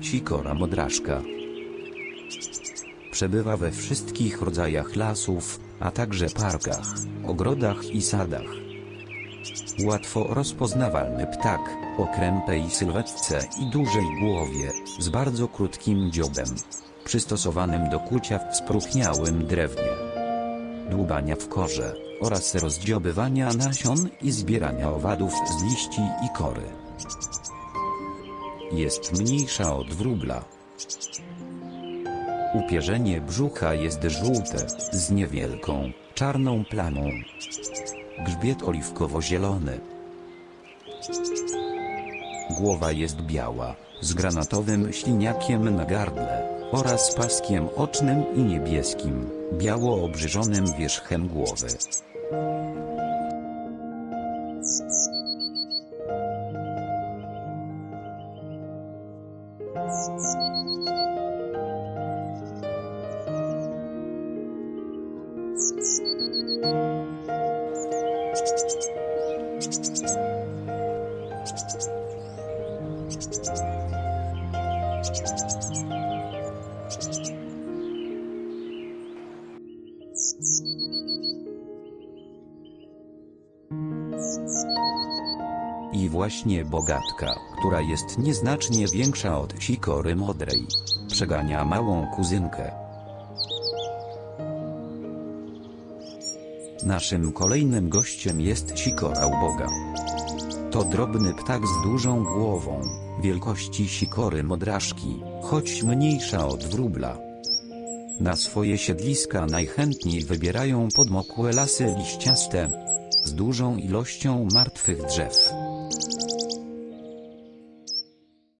Sikora modraszka. Przebywa we wszystkich rodzajach lasów, a także parkach, ogrodach i sadach. Łatwo rozpoznawalny ptak, o krępej sylwetce i dużej głowie, z bardzo krótkim dziobem, przystosowanym do kucia w spróchniałym drewnie, dłubania w korze, oraz rozdziobywania nasion i zbierania owadów z liści i kory. Jest mniejsza od wróbla. Upierzenie brzucha jest żółte, z niewielką, czarną plamą. Grzbiet oliwkowo-zielony. Głowa jest biała, z granatowym śliniakiem na gardle, oraz paskiem ocznym i niebieskim, biało obrzyżonym wierzchem głowy. I właśnie bogatka, która jest nieznacznie większa od sikory modrej, przegania małą kuzynkę. Naszym kolejnym gościem jest sikora uboga. To drobny ptak z dużą głową, wielkości sikory modraszki, choć mniejsza od wróbla. Na swoje siedliska najchętniej wybierają podmokłe lasy liściaste, z dużą ilością martwych drzew.